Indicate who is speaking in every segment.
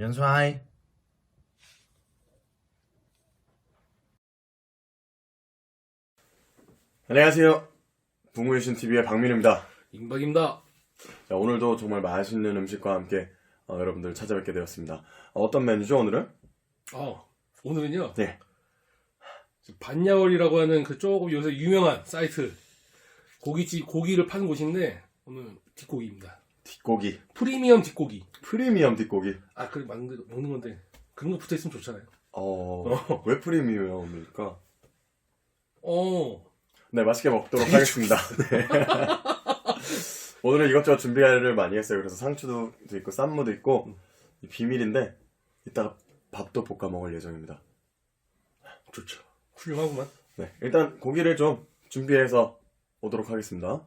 Speaker 1: 연수 하이.
Speaker 2: 안녕하세요. 붕우유신 TV의 박민우입니다.
Speaker 3: 임박입니다.
Speaker 2: 자, 오늘도 정말 맛있는 음식과 함께 어, 여러분들 찾아뵙게 되었습니다. 어, 떤 메뉴죠 오늘은?
Speaker 3: 어, 오늘은요.
Speaker 2: 네.
Speaker 3: 반야월이라고 하는 그 조금 요새 유명한 사이트 고깃집 고기를 파는 곳인데 오늘 뒷고기입니다.
Speaker 2: 뒷고기,
Speaker 3: 프리미엄 뒷고기.
Speaker 2: 프리미엄 뒷고기.
Speaker 3: 아, 그래 먹는, 먹는 건데 그런 거 붙어 있으면 좋잖아요.
Speaker 2: 어, 왜 프리미엄입니까?
Speaker 3: 어,
Speaker 2: 네, 맛있게 먹도록 하겠습니다. 네. 오늘은 이것저것 준비를 많이 했어요. 그래서 상추도 있고 쌈무도 있고 이 비밀인데 이따가 밥도 볶아 먹을 예정입니다.
Speaker 3: 좋죠. 훌륭하구만.
Speaker 2: 네, 일단 고기를 좀 준비해서 오도록 하겠습니다.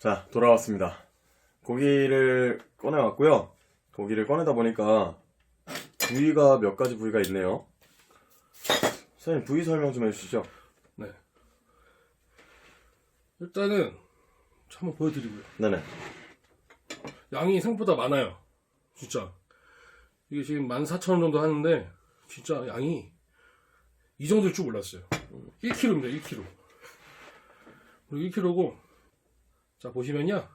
Speaker 2: 자, 돌아왔습니다. 고기를 꺼내왔고요. 고기를 꺼내다 보니까 부위가 몇 가지 부위가 있네요. 선생님, 부위 설명 좀 해주시죠.
Speaker 3: 네. 일단은 한번 보여드리고요.
Speaker 2: 네네.
Speaker 3: 양이 생각보다 많아요. 진짜. 이게 지금 14,000원 정도 하는데, 진짜 양이 이 정도일 줄 몰랐어요. 1kg입니다, 1kg. 그리고 1kg고, 자, 보시면요.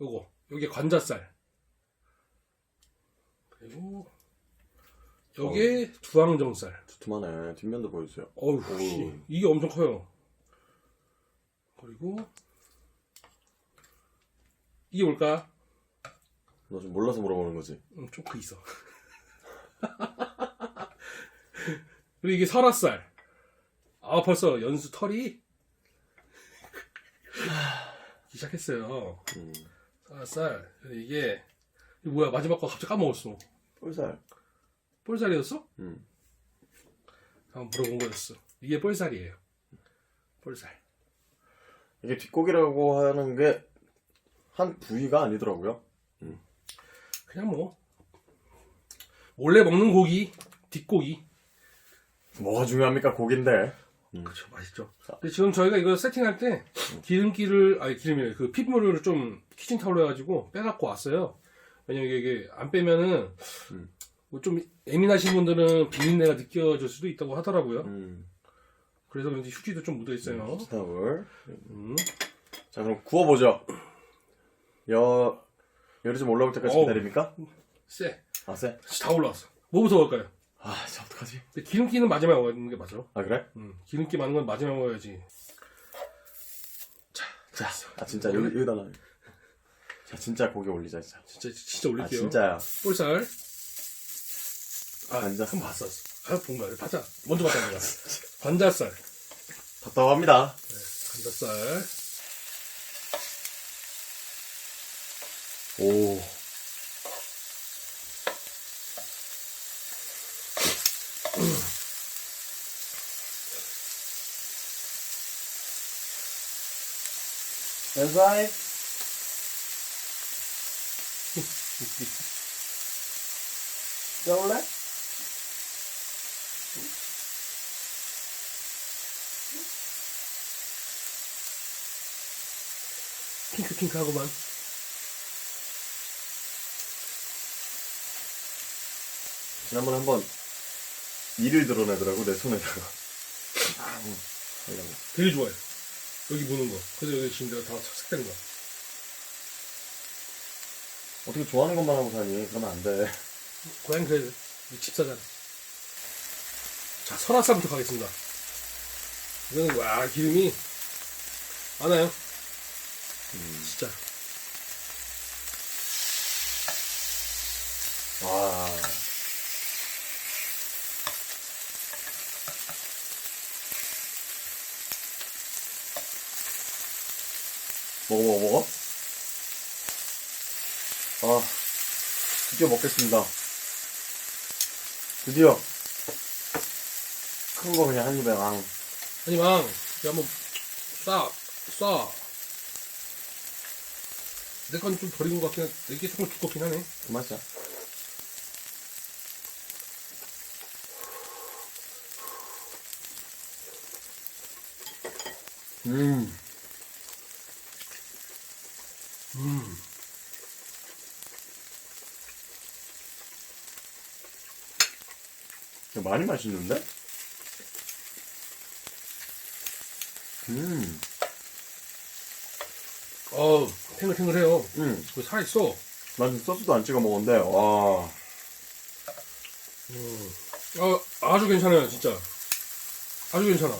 Speaker 3: 요거, 요게 관자살. 그리고, 요게 두항정살.
Speaker 2: 두툼하네. 뒷면도 보여주세요.
Speaker 3: 어우, 씨. 이게 엄청 커요. 그리고, 이게 뭘까?
Speaker 2: 너좀 몰라서 물어보는 거지.
Speaker 3: 음, 초크 있어. 그리고 이게 설화살. 아, 벌써 연수 털이 시작했어요.
Speaker 2: 음.
Speaker 3: 그리고 이게 이게 뭐야? 마지막 거 갑자기 까먹었어.
Speaker 2: 볼살.
Speaker 3: 볼살이었어?
Speaker 2: 음.
Speaker 3: 한번 물어본 거였어. 이게 볼살이에요. 볼살.
Speaker 2: 이게 뒷고기라고 하는 게 한 부위가 아니더라고요.
Speaker 3: 그냥 뭐 원래 먹는 고기, 뒷고기.
Speaker 2: 뭐가 중요합니까? 고기인데.
Speaker 3: 그렇죠, 맛있죠. 근데 지금 저희가 이거 세팅할 때 기름기를 아니 기름이 그 핏물을 좀 키친타올로 해가지고 빼갖고 왔어요. 왜냐면 이게 안 빼면은
Speaker 2: 음.
Speaker 3: 뭐 좀 예민하신 분들은 비린내가 느껴질 수도 있다고 하더라고요.
Speaker 2: 음.
Speaker 3: 그래서 그런지 휴지도 좀 묻어 있어요.
Speaker 2: 스타울.
Speaker 3: 음.
Speaker 2: 자, 그럼 구워보죠. 여, 열이 좀 올라올 때까지
Speaker 3: 어우.
Speaker 2: 기다립니까?
Speaker 3: 쎄,
Speaker 2: 아, 쎄?
Speaker 3: 다 올라왔어. 뭐부터 먹을까요?
Speaker 2: 아, 저 어떡하지?
Speaker 3: 근데 기름기는 마지막에 먹는 게 맞아.
Speaker 2: 아, 그래?
Speaker 3: 음, 기름기 많은 건 마지막에 먹어야지.
Speaker 2: 자, 아, 진짜, 여기, 여기다 놔. 자, 진짜 고기 올리자, 진짜.
Speaker 3: 진짜 진짜
Speaker 2: 아,
Speaker 3: 올릴게요.
Speaker 2: 진짜야.
Speaker 3: 볼살. 아,
Speaker 2: 관자.
Speaker 3: 한번 봤어. 아, 본 거야. 봤자. 먼저 봤다 내가. 관자살.
Speaker 2: 답답합니다.
Speaker 3: 관자살.
Speaker 2: 오. 연사이 짜올래?
Speaker 3: 핑크 핑크하고만.
Speaker 2: 지난번에 한번 이를 드러내더라고 내 손에다가.
Speaker 3: 되게 좋아요. 여기 보는 거. 그래서 여기 지금 내가 다 착색된 거야.
Speaker 2: 어떻게 좋아하는 것만 하고 사니 그러면 안 돼
Speaker 3: 고양이 그래. 집사잖아. 자, 설화살부터 가겠습니다. 이거는, 와, 기름이 많아요. 진짜.
Speaker 2: 와 먹어 먹어 먹어 아 드디어 먹겠습니다 드디어 큰 거 그냥 한 입에 왕
Speaker 3: 망. 야, 한번 쏴, 쏴. 내건 좀 버린 것 같긴 한데, 이게 정말 두껍긴 하네.
Speaker 2: 그 맛이야 음
Speaker 3: 음.
Speaker 2: 이거 많이 맛있는데? 음,
Speaker 3: 어, 탱글탱글해요.
Speaker 2: 음.
Speaker 3: 그 살아있어.
Speaker 2: 난 지금 소스도 안 찍어 먹었는데, 와.
Speaker 3: 음. 어, 아주 괜찮아요, 진짜. 아주 괜찮아.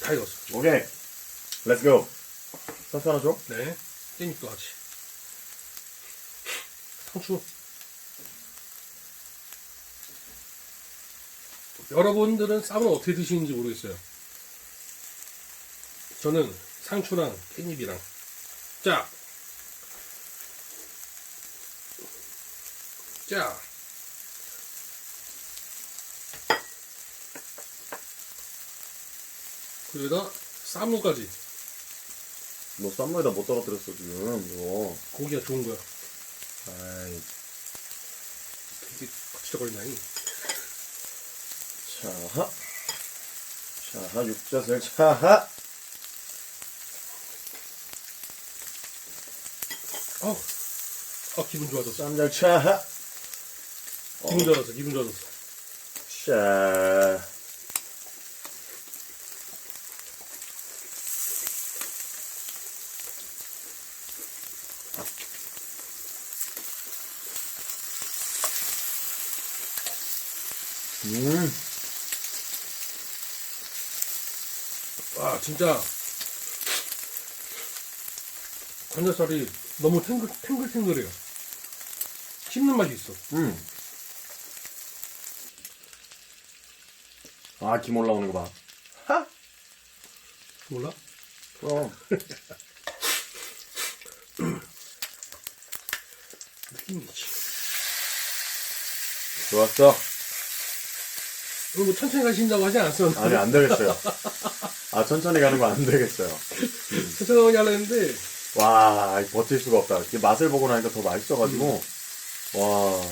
Speaker 3: 다 익었어.
Speaker 2: 오케이. 렛츠 고. 소스 하나 줘?
Speaker 3: 네. 깻잎도 같이. 상추. 여러분들은 쌈을 어떻게 드시는지 모르겠어요. 저는 상추랑 깻잎이랑. 자. 자. 그러다 쌈무까지.
Speaker 2: 너 쌈무에다 못 떨어뜨렸어, 지금. 이거.
Speaker 3: 고기가 좋은 거야.
Speaker 2: 아이,
Speaker 3: 되게 거치적거리나니.
Speaker 2: 차하. 차하, 육젓을 차하.
Speaker 3: 어, 아 기분 좋아졌어.
Speaker 2: 쌈장 차하.
Speaker 3: 기분 좋아졌어. 기분 좋아졌어.
Speaker 2: 자. 음,
Speaker 3: 와 진짜 관자살이 너무 탱글 탱글탱글해요. 씹는 맛이 있어.
Speaker 2: 음. 아, 김 올라오는 거 봐. 하!
Speaker 3: 몰라?
Speaker 2: 그럼.
Speaker 3: 느낌이지.
Speaker 2: 좋았어.
Speaker 3: 이거 뭐 천천히 가신다고 하지 않았어?
Speaker 2: 아니, 안 되겠어요. 아, 천천히 가는 거 안 되겠어요.
Speaker 3: 천천히 하려는데
Speaker 2: 와, 이 버틸 수가 없다. 이 맛을 보고 나니까 더 맛있어가지고, 와.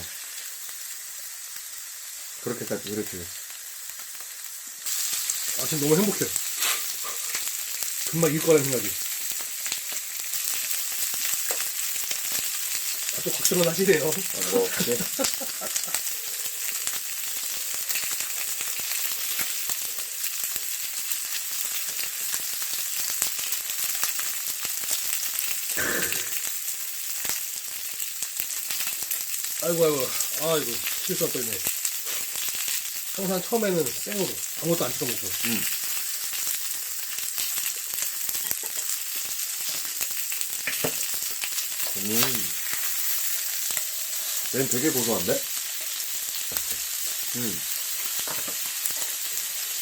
Speaker 2: 그렇게까지, 그렇지.
Speaker 3: 아 지금 너무 행복해. 금방 이길 거라는 생각이. 아, 또 걱정은 하시네요.
Speaker 2: 아, 뭐, 오
Speaker 3: 아이고 아이고 아 이거 실수할 뻔했네 항상 처음에는 생으로 아무것도 안 찍어먹고
Speaker 2: 음. 음. 얘는 되게 고소한데? 음.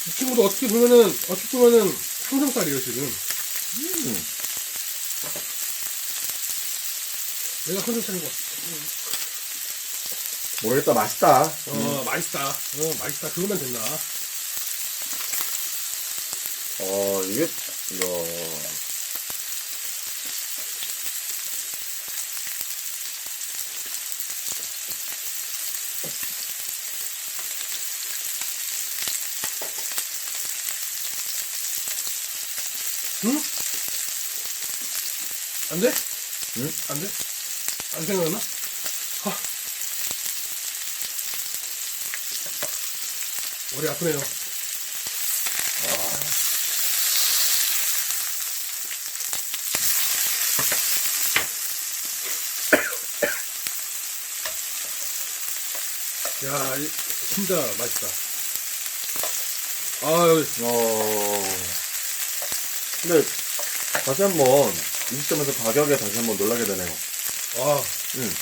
Speaker 3: 이 친구도 어떻게 보면은 어떻게 보면은 항정살이에요 지금
Speaker 2: 음.
Speaker 3: 내가 항정살인 것 같아
Speaker 2: 모르겠다, 맛있다.
Speaker 3: 어 맛있다 어 맛있다 그거만 됐나
Speaker 2: 어, 이게, 이야.
Speaker 3: 응? 안 돼?
Speaker 2: 응?
Speaker 3: 안 돼? 안 생각나? 아. 머리 아프네요. 야, 이- 진짜 맛있다. 아유,
Speaker 2: 어. 근데, 다시 한 번, 이 시점에서 가격에 다시 한번 놀라게 되네요.
Speaker 3: 와,
Speaker 2: 음.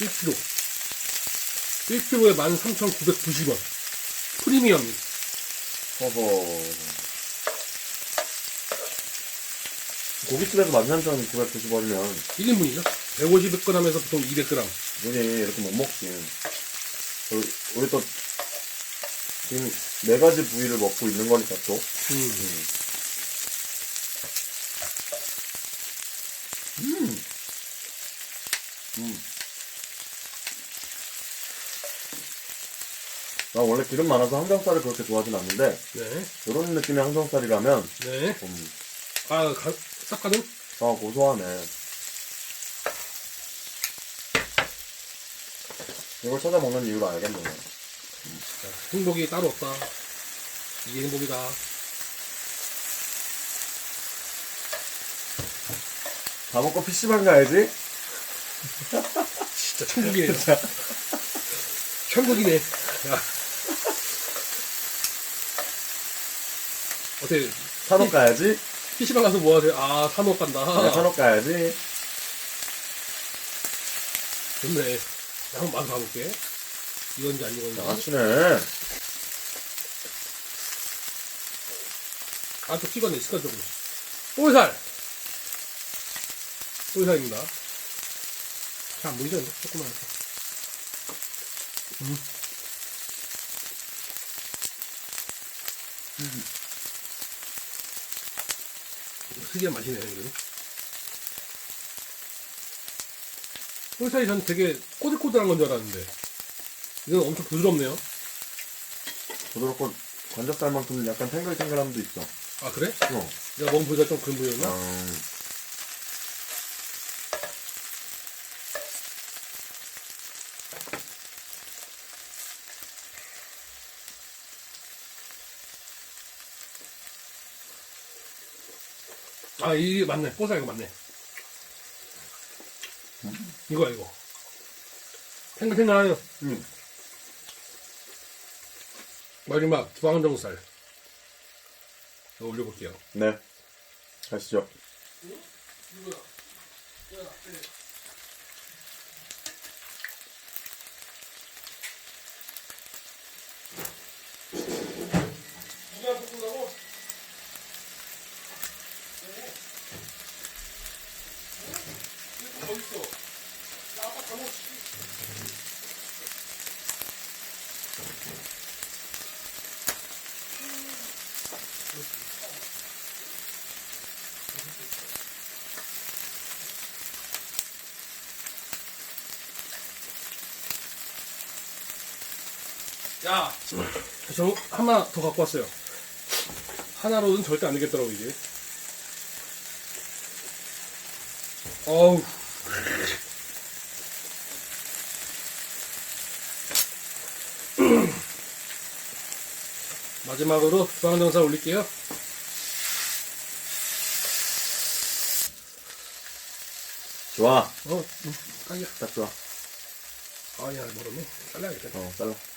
Speaker 3: 1kg. 1kg에 13,990원. 프리미엄.
Speaker 2: 허허. 고깃집에서 13,990원이면,
Speaker 3: 1인분이죠? 150g에서 보통 200g.
Speaker 2: 우리 이렇게 못 먹지. 우리, 우리 또, 지금 네 가지 부위를 먹고 있는 거니까 또.
Speaker 3: 음.
Speaker 2: 음. 음. 나 원래 기름 많아서 항정살을 그렇게 좋아하진 않는데,
Speaker 3: 네.
Speaker 2: 이런 느낌의 항정살이라면,
Speaker 3: 네.
Speaker 2: 음,
Speaker 3: 아, 가, 싹 가는?
Speaker 2: 아 고소하네. 이걸 찾아 먹는 이유를 알겠네.
Speaker 3: 자, 행복이 따로 없다. 이게 행복이다.
Speaker 2: 다 먹고 PC방 가야지.
Speaker 3: 진짜 천국이네. 천국이네. 야. 어때?
Speaker 2: 산업 가야지.
Speaker 3: PC방 가서 뭐 하세요? 아, 산업 간다.
Speaker 2: 네, 산업 가야지.
Speaker 3: 좋네. 나 한번 맛을 봐볼게. 이건지 안 이건지.
Speaker 2: 양아치네.
Speaker 3: 아, 또 찍었네, 습관적으로. 오이살! 오이살입니다. 잘안 보이죠? 조금만. 음. 음. 특이한 맛이네요, 이거. 오이살이 전 되게 꼬들꼬들한 건 줄 알았는데. 이건 엄청 부드럽네요.
Speaker 2: 부드럽고 관자살만큼 약간 탱글탱글함도 있어.
Speaker 3: 아, 그래?
Speaker 2: 어.
Speaker 3: 내가 먹은 부위가 좀 그런 부위였나?
Speaker 2: 음.
Speaker 3: 아, 이게 맞네. 뽀사 이거 맞네. 이거야, 이거. 탱글탱글하네요.
Speaker 2: 음.
Speaker 3: 마지막 주황정살. 이거 올려볼게요.
Speaker 2: 네. 가시죠.
Speaker 3: 야! 저 하나 더 갖고 왔어요. 하나로는 절대 안 되겠더라고, 이게. 어우. 마지막으로 주황정살 올릴게요.
Speaker 2: 좋아.
Speaker 3: 어, 음, 딱이야.
Speaker 2: 딱 좋아.
Speaker 3: 아, 야, 멀었네. 잘라야겠다.
Speaker 2: 어, 잘라.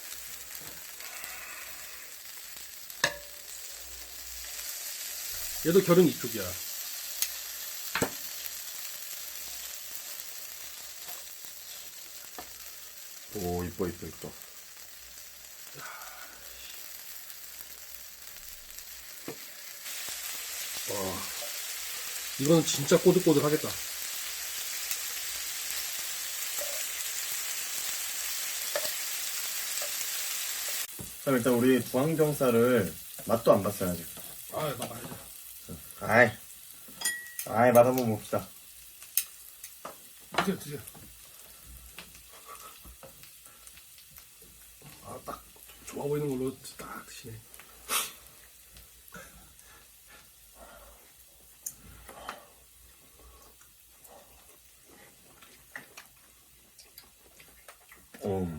Speaker 3: 얘도 결은 이쪽이야.
Speaker 2: 오, 이뻐, 이뻐, 이뻐.
Speaker 3: 와. 이거는 진짜 꼬들꼬들 하겠다.
Speaker 2: 그럼 일단 우리 주황정살을 맛도 안 봤어요, 아직.
Speaker 3: 아, 나 말이야.
Speaker 2: 아이. 아이, 맛 한번 봅시다.
Speaker 3: 드세요, 드세요. 아, 딱 좋아 보이는 걸로 딱 드시네.
Speaker 2: 음.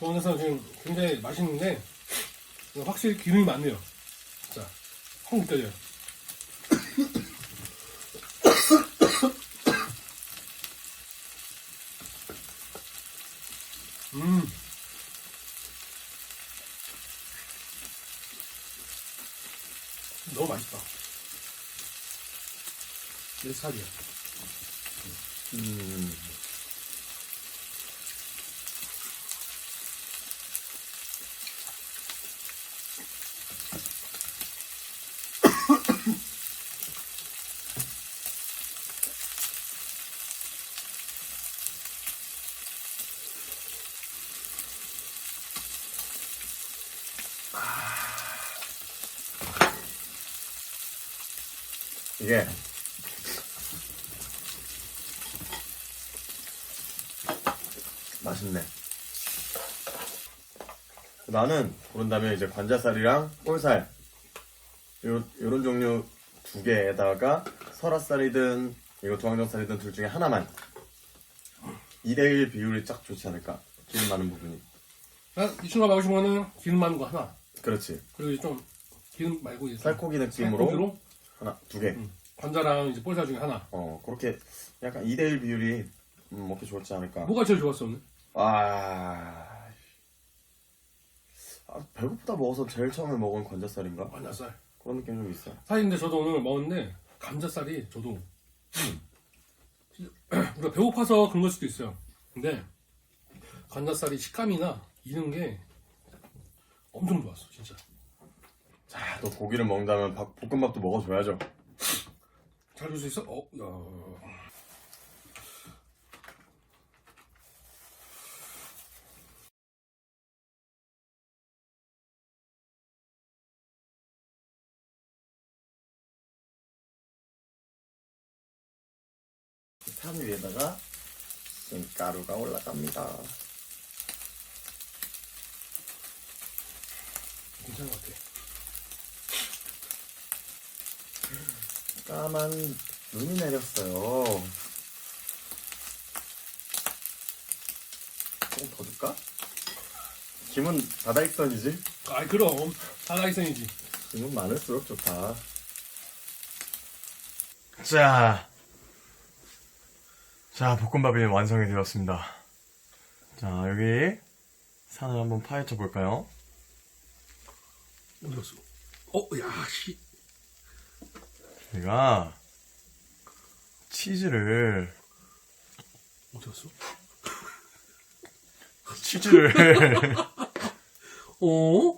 Speaker 3: 공항에서 지금 굉장히 맛있는데 확실히 기름이 많네요. 자, 확 느껴져요. 음. 너무 맛있다. 내 살이야.
Speaker 2: 음. 이게 맛있네. 나는 그런다면 이제 관자살이랑 꼴살. 이런 종류 두 개에다가 설화살이든 이거 두항정살이든 둘 중에 하나만 2대1 비율이 쫙 좋지 않을까? 기름 많은 부분이.
Speaker 3: 아, 이 친구가 먹고 싶은 거는 기름 많은 거 하나.
Speaker 2: 그렇지.
Speaker 3: 그리고 좀 기름 말고 이제
Speaker 2: 살코기 느낌으로
Speaker 3: 살코기로?
Speaker 2: 하나 두개. 응.
Speaker 3: 음. 관자랑 이제 볼살 중에 하나.
Speaker 2: 어 그렇게 약간 2대1 비율이 음, 먹기 좋지 않을까
Speaker 3: 뭐가 제일 좋았어 오늘?
Speaker 2: 아... 아 배고프다 먹어서 제일 처음에 먹은 관자살인가
Speaker 3: 관자살.
Speaker 2: 그런 느낌 좀 있어
Speaker 3: 사실 근데 저도 오늘 먹었는데 감자살이 저도 음, 우리가 배고파서 그런 걸 수도 있어요. 근데 관자살이 식감이나 이런 게 엄청 좋았어 진짜.
Speaker 2: 자, 또 고기를 먹는다면 밥, 볶음밥도 먹어줘야죠.
Speaker 3: 잘줄수 있어? 어, 야.
Speaker 2: 판 위에다가 김가루가 올라갑니다.
Speaker 3: 괜찮은 것 같아.
Speaker 2: 까만 눈이 내렸어요. 조금 더 줄까? 김은 바다익선이지?
Speaker 3: 아이 그럼 사다이선이지.
Speaker 2: 김은 많을수록 좋다. 자, 자 볶음밥이 완성이 되었습니다. 자 여기 산을 한번 파헤쳐 볼까요?
Speaker 3: 어디 갔어? 어, 야, 씨.
Speaker 2: 제가 치즈를
Speaker 3: 어디 갔어?
Speaker 2: 치즈를
Speaker 3: 어?
Speaker 2: 어?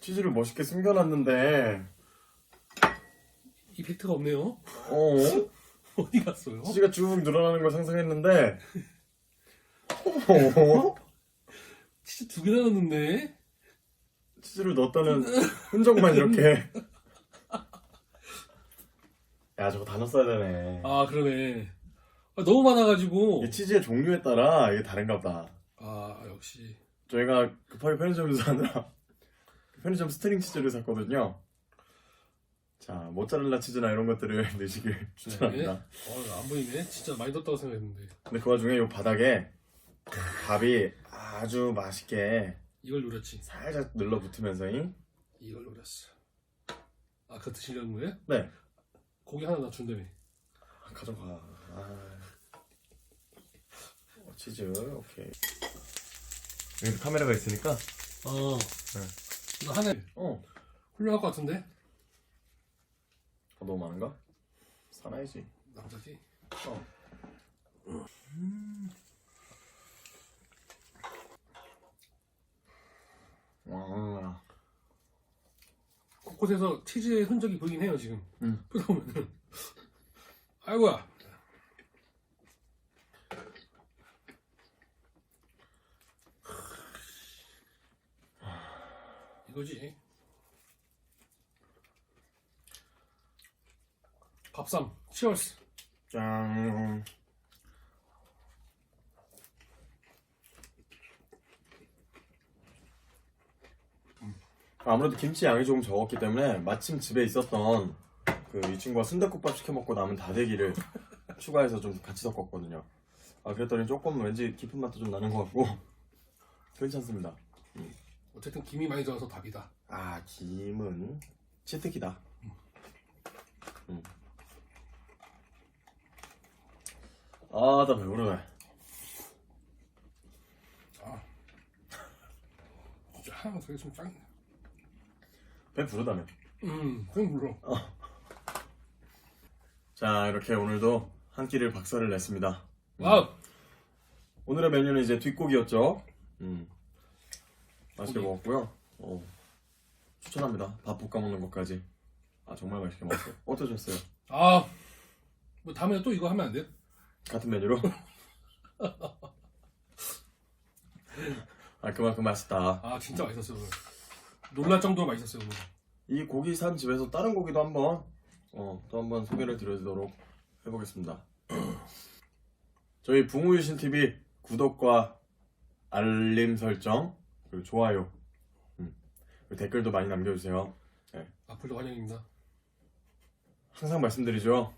Speaker 2: 치즈를 멋있게 숨겨놨는데
Speaker 3: 이펙트가 없네요.
Speaker 2: 어?
Speaker 3: 어디 갔어요?
Speaker 2: 치즈가 쭉 늘어나는 걸 상상했는데 어?
Speaker 3: 치즈 두 개나 넣었는데?
Speaker 2: 치즈를 넣었다는 흔적만 이렇게 야 저거 다 넣었어야 되네
Speaker 3: 아, 그러네. 아, 너무 많아가지고.
Speaker 2: 이게 치즈의 종류에 따라 이게 다른가 보다
Speaker 3: 아, 역시.
Speaker 2: 저희가 급하게 편의점에서 사느라 편의점 스트링 치즈를 샀거든요 자 모짜렐라 치즈나 이런 것들을 넣으시길
Speaker 3: 네.
Speaker 2: 추천합니다
Speaker 3: 어, 안 보이네. 진짜 많이 넣었다고 생각했는데.
Speaker 2: 근데 그 와중에 이 바닥에 밥이 아주 맛있게
Speaker 3: 이걸 노렸지.
Speaker 2: 살짝 눌러붙으면서 이
Speaker 3: 이걸 노렸어. 아, 그거 드시려는 거예요?
Speaker 2: 네
Speaker 3: 고기 하나 더 준다며.
Speaker 2: 가져가 아. 어, 치즈 오케이 여기 카메라가 있으니까
Speaker 3: 어.
Speaker 2: 네.
Speaker 3: 이거 하나
Speaker 2: 어
Speaker 3: 훌륭할 것 같은데?
Speaker 2: 어, 너무 많은가? 사나이지
Speaker 3: 남자지?
Speaker 2: 어. 와,
Speaker 3: 곳곳에서 치즈의 흔적이 보이긴 해요, 지금.
Speaker 2: 음.
Speaker 3: 그러다 보면은. 아이고야. 이거지. 밥쌈, 치얼스.
Speaker 2: 짠. 아무래도 김치 양이 조금 적었기 때문에 마침 집에 있었던 그 이 친구가 순댓국밥 시켜 먹고 남은 다대기를 추가해서 좀 같이 섞었거든요. 아 그랬더니 조금 왠지 깊은 맛도 좀 나는 것 같고 괜찮습니다.
Speaker 3: 어쨌든 김이 많이 들어서 답이다.
Speaker 2: 아 김은 치트키다. 음. 아나 배부르네.
Speaker 3: 진짜 하나만 더 있으면 짱.
Speaker 2: 배 부르다며.
Speaker 3: 음, 그냥 불러.
Speaker 2: 자 이렇게 오늘도 한 끼를 박살을 냈습니다. 음.
Speaker 3: 아,
Speaker 2: 오늘의 메뉴는 이제 뒷고기였죠. 음. 맛있게
Speaker 3: 고기.
Speaker 2: 먹었고요. 어. 추천합니다. 밥 볶아 먹는 것까지. 아 정말 맛있게 먹었어요. 어떠셨어요?
Speaker 3: 아, 뭐 다음에 또 이거 하면 안 돼?
Speaker 2: 같은 메뉴로? 아 그만큼 맛있다.
Speaker 3: 아, 진짜 맛있었어요 오늘. 놀랄 정도로 맛있었어요 오늘.
Speaker 2: 이 고기 산 집에서 다른 고기도 한번 어, 또 한번 소개를 드리도록 해보겠습니다. 저희 붕우유신 TV 구독과 알림 설정 그리고 좋아요 음, 그리고 댓글도 많이 남겨주세요.
Speaker 3: 앞으로도 환영입니다.
Speaker 2: 항상 말씀드리죠.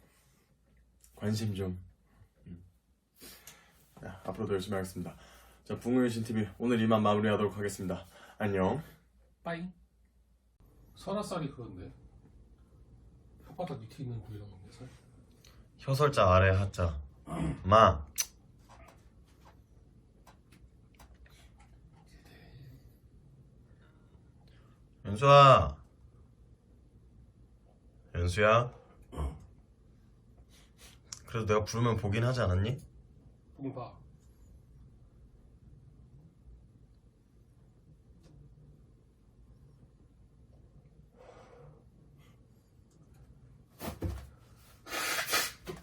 Speaker 2: 관심 좀. 음. 자, 앞으로도 열심히 하겠습니다. 자, 붕우유신 TV 오늘 이만 마무리하도록 하겠습니다. 안녕.
Speaker 3: 빠이. 설화살이 그런데 혓바닥 밑에 있는 부위라고 하는데 살.
Speaker 1: 혀설자 아래 하자. 마. 연수야. 연수야. 그래도 내가 부르면 보긴 하지 않았니?
Speaker 3: 보면 봐.